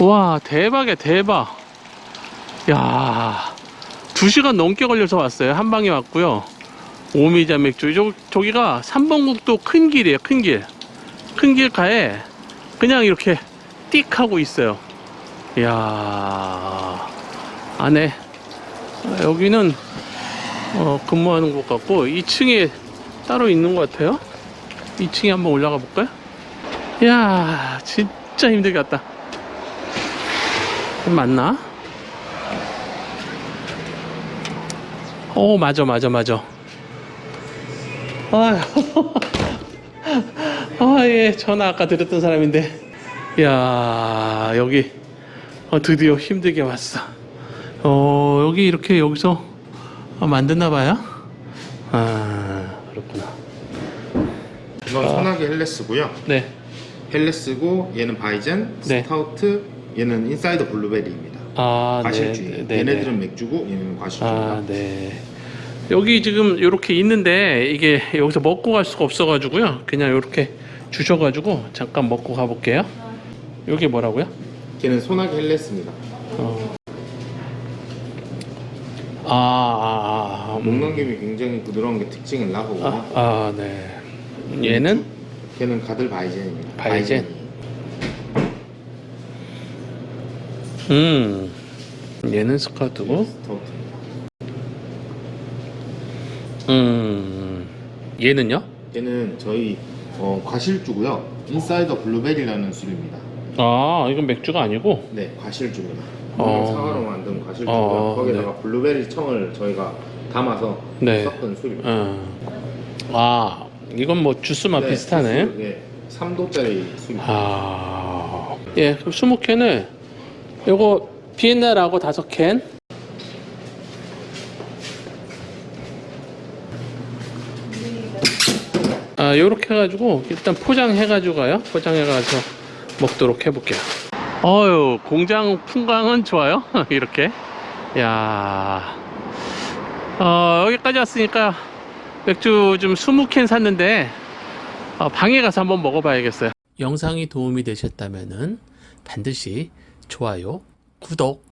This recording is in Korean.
와 대박이야 대박. 야 2시간 넘게 걸려서 왔어요. 한 방에 왔고요. 오미자 맥주. 저, 저기가 3번 국도 큰 길이에요 큰길큰 길가에 그냥 이렇게 띡 하고 있어요. 이야 안에 아, 여기는 어, 근무하는 곳 같고 2층에 따로 있는 것 같아요. 2층에 한번 올라가 볼까요? 이야 진짜 힘들게 왔다 맞나? 어 맞아 맞아 맞아. 아예 전화 아까 드렸던 사람인데. 야 여기 어, 드디어 힘들게 왔어. 어 여기 이렇게 여기서 어, 만드나 봐요? 아 그렇구나. 이건 소나기 헬레스고요. 네. 헬레스고 얘는 바이젠, 네. 스타우트, 얘는 인사이더 블루베리입니다. 아, 과실주. 네, 네, 얘네들은 맥주고 얘는 과실주입니다. 아, 네. 여기 지금 이렇게 있는데 이게 여기서 먹고 갈 수가 없어가지고요. 그냥 이렇게 주셔가지고 잠깐 먹고 가볼게요. 여기 뭐라고요? 걔는 소나기 헬레스입니다. 어. 아, 아, 아, 음. 목 넘김이 굉장히 부드러운 게 특징을 나고 아, 아, 네. 얘는 걔는 가들 바이젠입니다. 바이젠? 바이젠이. 음, 얘는 스타우트입니다. 음, 얘는요? 얘는 저희 어, 과실주고요. 인사이더 블루베리라는 술입니다. 아, 이건 맥주가 아니고, 네, 과실주입니다. 어. 사과로 만든 과실주고요. 어, 거기다가 블루베리 청을 저희가 담아서 네. 섞은 술입니다. 어. 아, 이건 뭐 주스맛 네, 비슷하네. 술, 네, 3도짜리 술입니다. 아, 예, 그럼 20캔을 요거 비엔나라고 다섯 캔. 아, 요렇게 해가지고 일단 포장해가지고 가요. 포장해가지고 먹도록 해볼게요. 어유 공장 풍광은 좋아요. 이렇게. 야, 어, 여기까지 왔으니까 맥주 좀 20캔 샀는데 어, 방에 가서 한번 먹어봐야겠어요. 영상이 도움이 되셨다면 반드시 좋아요, 구독